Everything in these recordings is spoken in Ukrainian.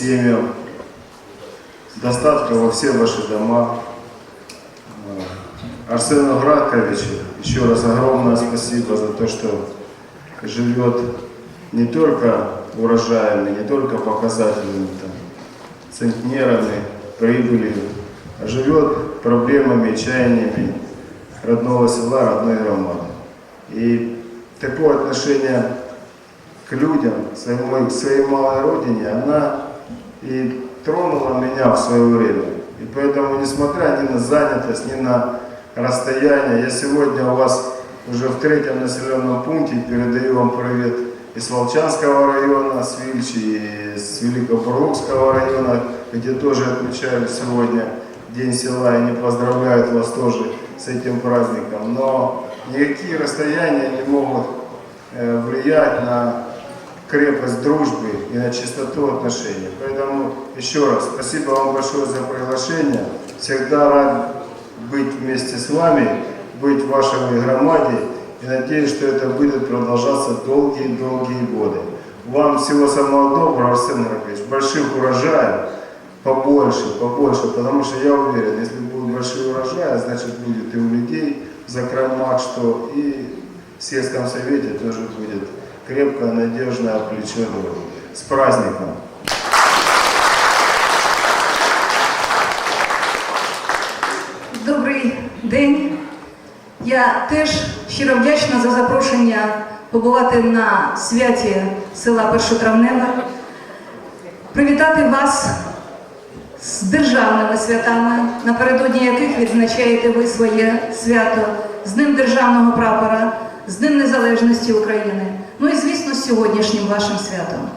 семьям, достатка во все ваши дома. Э, Арсену Граковичу еще раз огромное спасибо за то, что живет не только урожаями, не только показателями, там, центнерами, прибылью, а живет проблемами, чаяниями родного села, родной громады. И такое отношение к людям, к своей, к своей малой родине, она и тронула меня в свое время. И поэтому, несмотря ни на занятость, ни на расстояние, я сегодня у вас уже в третьем населенном пункте передаю вам привет из Волчанского района, с Вильчи, и с Великопурлукского района, где тоже отмечают сегодня День села, и не поздравляют вас тоже с этим праздником. Но никакие расстояния не могут э, влиять на крепость дружбы и на чистоту отношений. Поэтому еще раз спасибо вам большое за приглашение. Всегда рад быть вместе с вами, быть в вашей громаде и надеюсь, что это будет продолжаться долгие-долгие годы. Вам всего самого доброго, Арсен Григорьевич, больших урожаев, побольше, побольше, потому что я уверен, если будут большие урожаи, значит будет и у людей закромах, что и в сельском совете тоже будет крепкое, надежное плечо друга. С праздником! Добрий день. Я теж щиро вдячна за запрошення побувати на святі села Першотравневе, привітати вас з державними святами, напередодні яких відзначаєте ви своє свято, з Днем Державного прапора, з Днем Незалежності України. Ну і звісно, з сьогоднішнім вашим святом.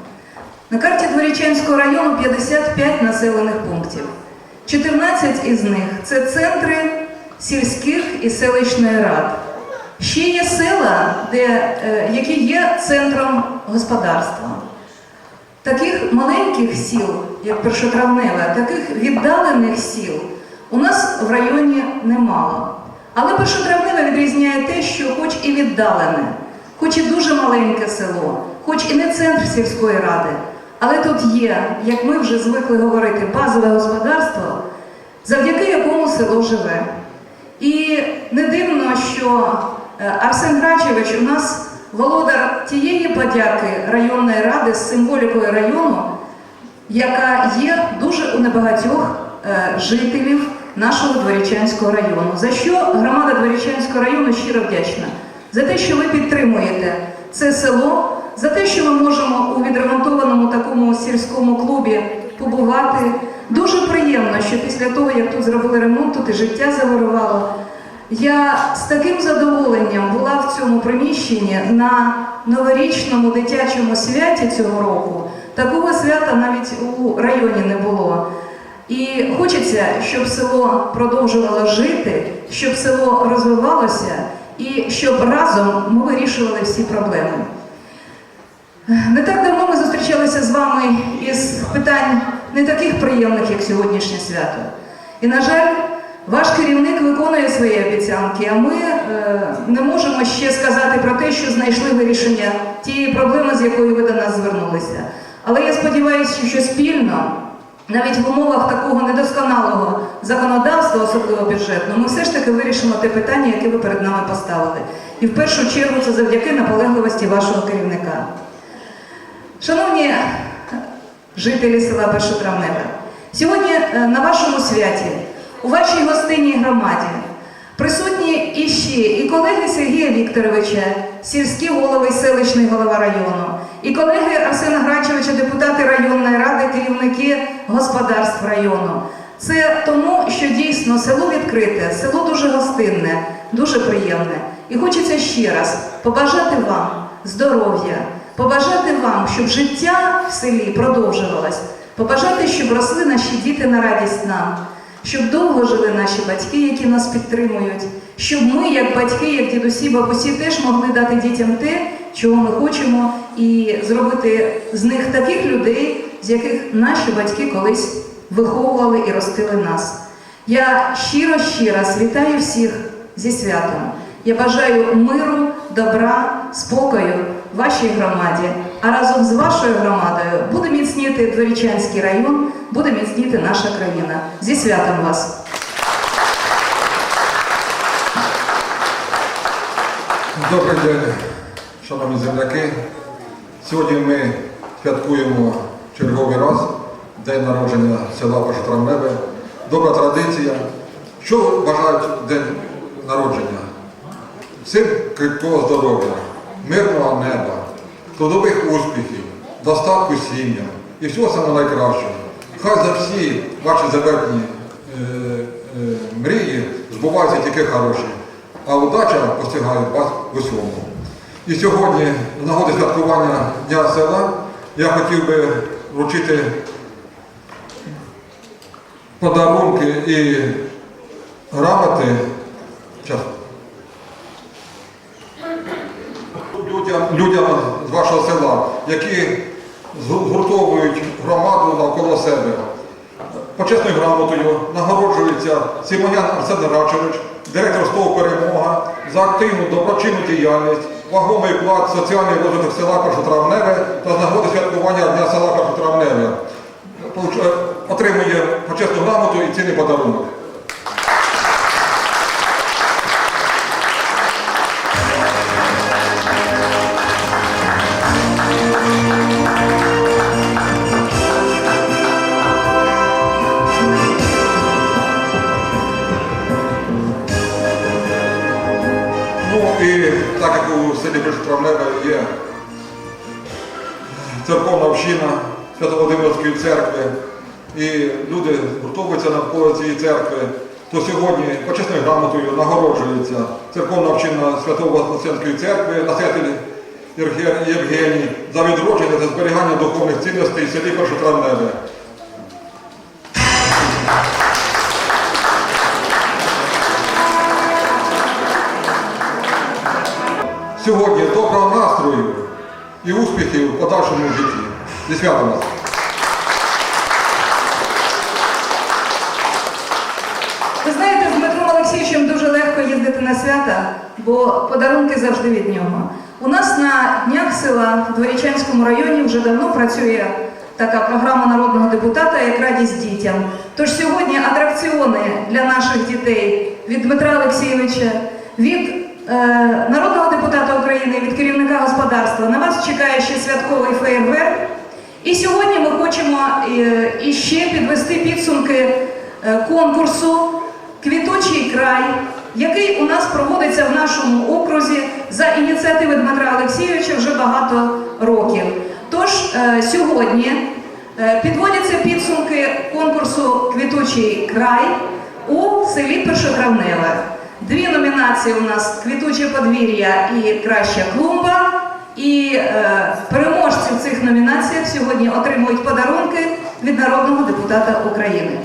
На карті Дворічанського району 55 населених пунктів. 14 із них це центри сільських і селищної рад. Ще є села, де, е, які є центром господарства. Таких маленьких сіл, як Першотравневе, таких віддалених сіл у нас в районі немало. Але Першотравневе відрізняє те, що хоч і віддалене, хоч і дуже маленьке село, хоч і не центр сільської ради, але тут є, як ми вже звикли говорити, базове господарство, завдяки якому село живе. І не дивно, що е, Арсен Грачевич у нас володар тієї подяки районної ради з символікою району, яка є дуже у небагатьох е, жителів нашого Дворічанського району. За що громада Дворічанського району щиро вдячна? За те, що ви підтримуєте це село, за те, що ми можемо у відремонтованому такому сільському клубі побувати. Дуже приємно, що після того, як тут зробили ремонт, тут і життя завирувало. Я з таким задоволенням була в цьому приміщенні на новорічному дитячому святі цього року. Такого свята навіть у районі не було. І хочеться, щоб село продовжувало жити, щоб село розвивалося і щоб разом ми вирішували всі проблеми. Не так давно ми зустрічалися з вами із питань не таких приємних, як сьогоднішнє свято. І, на жаль, ваш керівник виконує свої обіцянки, а ми е, не можемо ще сказати про те, що знайшли вирішення тієї проблеми, з якою ви до нас звернулися. Але я сподіваюся, що спільно, навіть в умовах такого недосконалого законодавства, особливо бюджетного, ми все ж таки вирішимо те питання, яке ви перед нами поставили. І в першу чергу це завдяки наполегливості вашого керівника. Шановні жителі села Першотравневе, сьогодні е, на вашому святі, у вашій гостинній громаді, присутні іще і колеги Сергія Вікторовича, сільські голови селищний голова району, і колеги Арсена Грачевича, депутати районної ради, керівники господарств району. Це тому, що дійсно село відкрите, село дуже гостинне, дуже приємне. І хочеться ще раз побажати вам здоров'я, побажати вам, щоб життя в селі продовжувалось, побажати, щоб росли наші діти на радість нам, щоб довго жили наші батьки, які нас підтримують, щоб ми, як батьки, як дідусі, бабусі, теж могли дати дітям те, чого ми хочемо, і зробити з них таких людей, з яких наші батьки колись виховували і ростили нас. Я щиро раз вітаю всіх зі святом. Я бажаю миру, добра, спокою вашій громаді. а разом з вашою громадою буде міцніти Дворічанський район, буде міцніти наша країна. Зі святом вас! Добрий день, шановні земляки. Сьогодні ми святкуємо черговий раз день народження села Першотравневе. Добра традиція. Що бажають день народження? Всім крепкого здоров'я, мирного неба, трудових успіхів, достатку сім'ям і всього самого найкращого. Хай за всі ваші заветні е, е, мрії збуваються тільки хороші, а удача постигає вас в усьому. І сьогодні, з нагоди святкування Дня села, я хотів би вручити подарунки і грамоти. Людям, людям з вашого села, які згуртовують громаду навколо себе. Почесною грамотою нагороджується Симонян Арсен Рачевич, директор СТОВ Перемога за активну доброчинну діяльність, вагомий вклад в соціальний розвиток села Першотравневе та з нагоди святкування Дня села Першотравневе. Е, Отримує почесну грамоту і цінний подарунок. Свято-Володимирської церкви, і люди гуртовуються навколо цієї церкви, то сьогодні почесною грамотою нагороджується церковна община Свято-Вознесенської церкви, Євген- Євгеній за відродження та зберігання духовних цінностей в селі Першотравневе. Сьогодні доброго настрою і успіхів в подальшому житті. Зі святом вас! Ви знаєте, з Дмитром Олексійовичем дуже легко їздити на свята, бо подарунки завжди від нього. У нас на днях села в Дворічанському районі вже давно працює така програма народного депутата як радість дітям. Тож сьогодні атракціони для наших дітей від Дмитра Олексійовича, від е, народного депутата України, від керівника господарства. На вас чекає ще святковий феєрверк. І сьогодні ми хочемо е, іще підвести підсумки е, конкурсу Квіточий край, який у нас проводиться в нашому окрузі за ініціативи Дмитра Олексійовича вже багато років. Тож е, сьогодні е, підводяться підсумки конкурсу Квіточий край у селі Першотравневе. Дві номінації у нас Квітуче подвір'я і Краща клумба. І е, переможці в цих номінаціях сьогодні отримують подарунки від народного депутата України.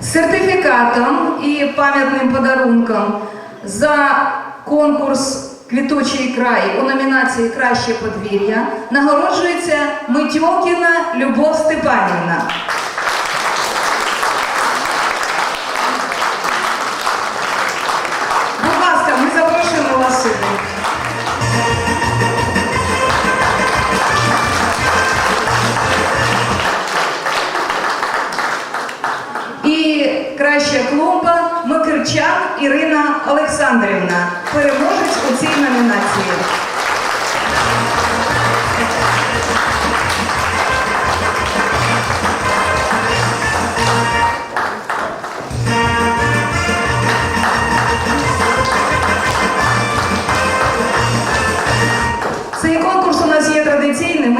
Сертифікатом і пам'ятним подарунком за конкурс Квітучий край у номінації Краще подвір'я нагороджується Митьокіна Любов Степанівна. Ірина Олександрівна, переможець у цій номінації.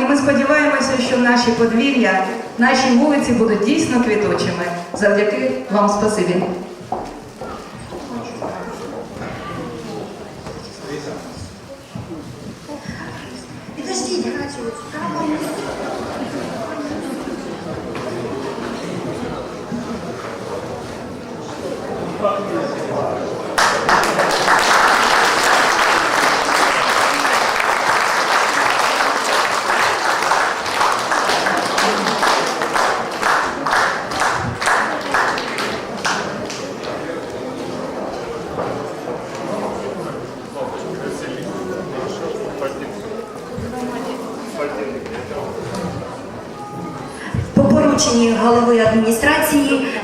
Ми сподіваємося, що наші подвір'я, наші вулиці будуть дійсно квітучими. Завдяки вам спасибі.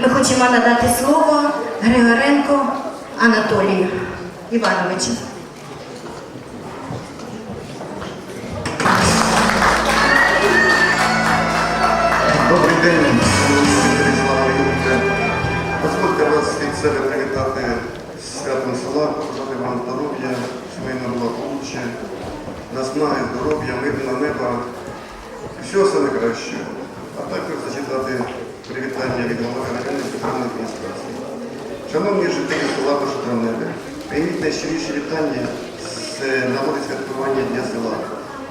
Ми хочемо надати слово Григоренко Анатолію Івановичу. Добрий день. Дозвольте вас від себе привітати святом села, побажати вам здоров'я, сімейного благополуччя, наснаги, здоров'я, мирного неба, всього все найкраще. А також зачитати привітання від голови районної державної адміністрації. Шановні жителі села Пошутраневе, прийміть найщиріші вітання з нагоди святкування Дня села.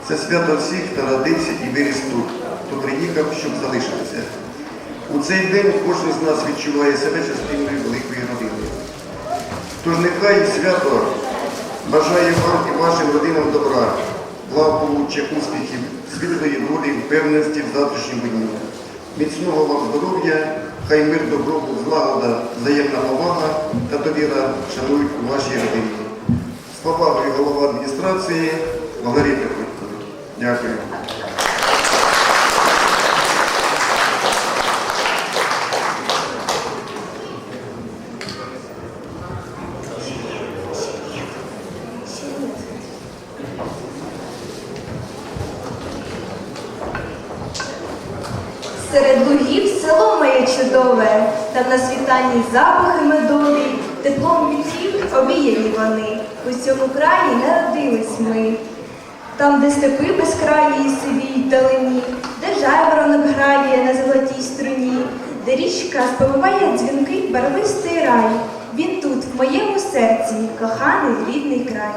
Це свято всіх, хто родився і виріс тут, хто приїхав, щоб залишитися. У цей день кожен з нас відчуває себе частиною великої родини. Тож нехай свято бажає вам і вашим родинам добра, благополуччя, успіхів, світлої долі, впевненості в завтрашньому дні. Міцного вам здоров'я, хай мир, добробут, злагода, взаємна повага та довіра шанують у вашій родині. З повагою голова адміністрації Валерій Приходько. Дякую. Серед лугів село моє чудове, там на світанні запахи медові, теплом вітрів обіяні вони. У цьому краї народились ми. Там, де степи безкраї і сивіють далині, де жайворонок грає на золотій струні, де річка сповиває дзвінкий барвистий рай. Він тут, в моєму серці, коханий рідний край.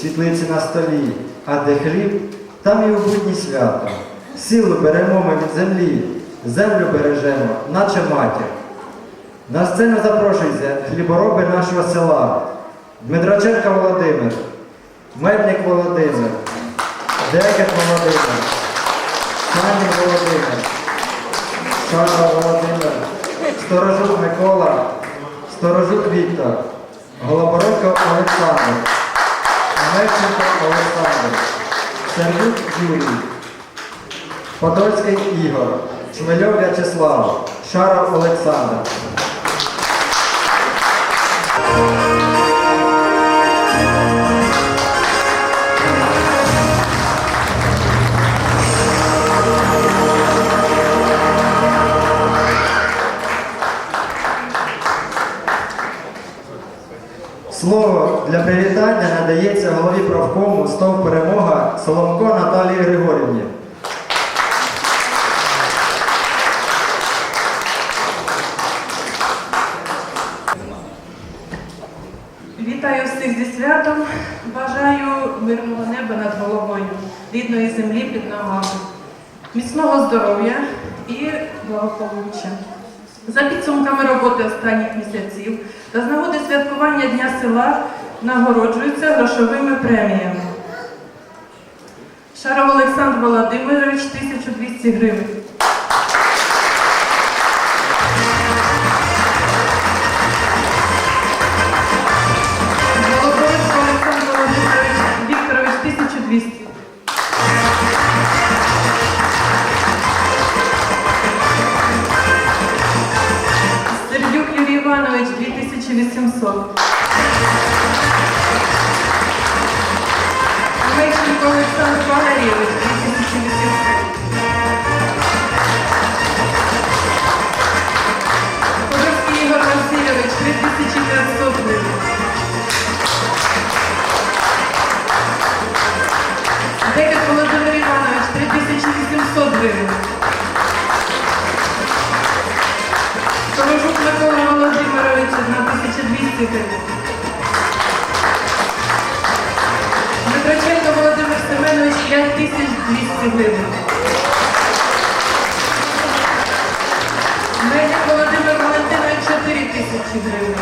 Світлиці на столі, а де хліб, там і у будні свято. Силу беремо ми від землі, землю бережемо, наче матір. На сцену запрошуються хлібороби нашого села. Дмитраченко Володимир, Медник Володимир, Декет Володимир, Санін Володимир, Шарва Володимир, Сторожук Микола, Сторожук Віктор, Голобородько Олександр, Мельченко Олександр, Сердюк Юрій, Подольський Ігор, Шмельов В'ячеслав, Шаров Олександр. Надається голові правкому «Стов перемога Соломко Наталії Григорівні. Вітаю всіх зі святом. Бажаю мирного неба над головою, рідної землі під ногами, міцного здоров'я і благополуччя. За підсумками роботи останніх місяців та з нагоди святкування Дня села нагороджуються грошовими преміями. Шаров Олександр Володимирович 1200 гривень. Микола Володимирович 1200 гривень. Дмитроченко Володимир Семенович 5200 гривень. Мельник Володимир Валентинович 4000 гривень.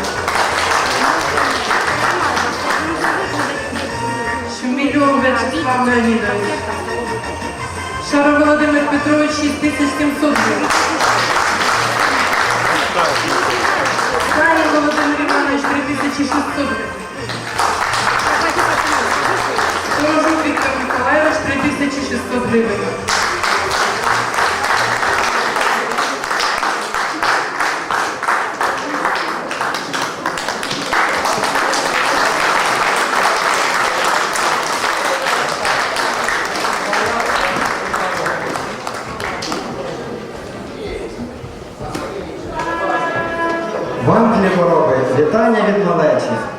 Шумільов Вячеслав Леонідович. Шаров Володимир Петрович 6700 гривень. Санін Володимир Іванович 3600 гривень. Сторожук Віктор Миколаївич 3600 гривень. Вітання від малечі.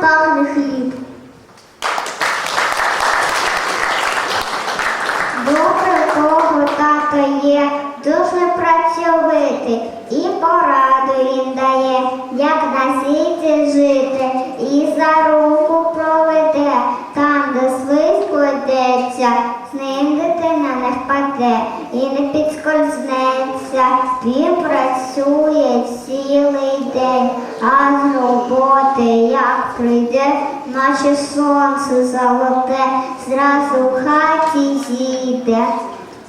Пахне хліб. Добре кого тато є, дуже працьовитий, і пораду він дає, як на світі жити, і за руку проведе, там, де слизько йдеться, з ним дитина не впаде і не підскользнеться. Він працює цілий день, а з роботи як прийде, наче сонце золоте, зразу в хаті зійде.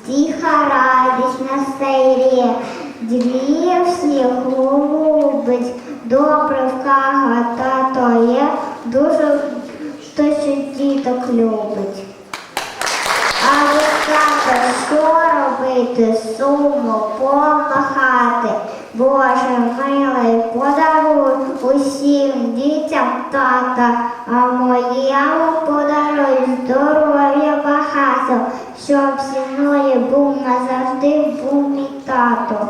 Тиха радість на стайрі, дві всіх любить, добре в кага тато є, дуже що діток любить. А ви тато, що робити, сумно, повна хати. Боже милий, подаруй усім дітям тата, а моєму подаруй здоров'я багато, щоб зі мною був назавжди був мій тато.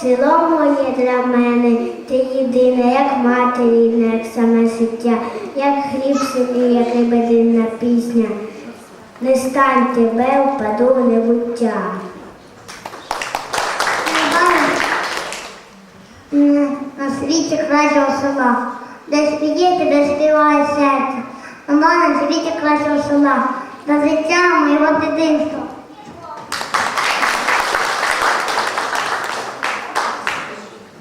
Село моє для мене, ти єдине, як мати рідна, як саме життя, як хліб селі, як рибединна пісня. Не стань тебе, впаду в небуття. На світі кращого села, де спієте, де співає серце. На світі кращого села, до життя моєго дитинства.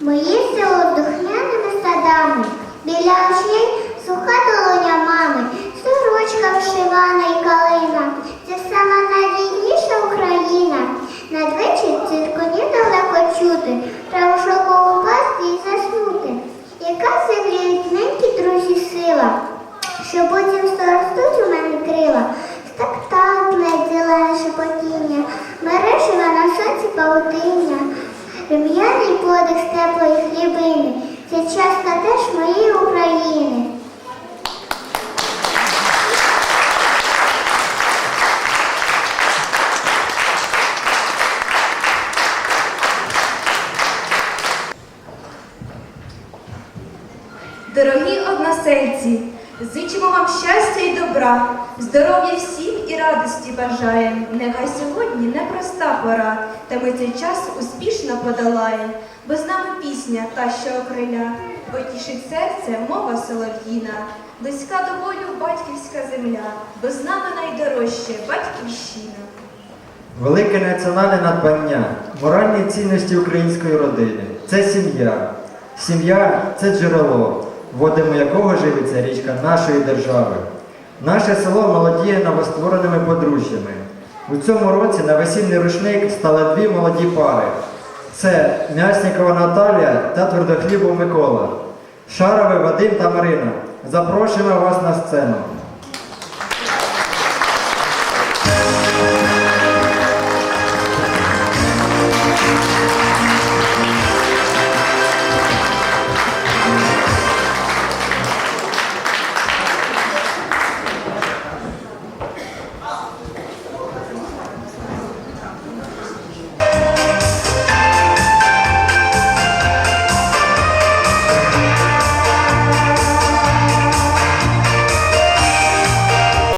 Моє село з духмяними садами, біля очей суха долоня мами, сорочка вшивана і калина. Це сама найрідніша Україна. Надвечір цирконі далеко чути, треба в шокову. Яка зігріють ненькі друзі сила, що потім старостуть у мене крила. Так так, зелене шепотіння, мережева на сонці паутиння. Рум'яний подих з теплої хлібини. Це часто теж моєї України. Здоров'я всім і радості бажаємо. Нехай сьогодні непроста пора, та ми цей час успішно подолаєм, бо з нами пісня та, що окриля, бо тішить серце мова солов'їна, близька до волю батьківська земля, бо з нами найдорожче батьківщина. Велике національне надбання, моральні цінності української родини це сім'я. Сім'я це джерело, водами якого живиться річка нашої держави. Наше село молодіє новоствореними подружжями. У цьому році на весільний рушник стали дві молоді пари. Це М'ясникова Наталія та Твердохлібов Микола. Шарове Вадим та Марина. Запрошуємо вас на сцену.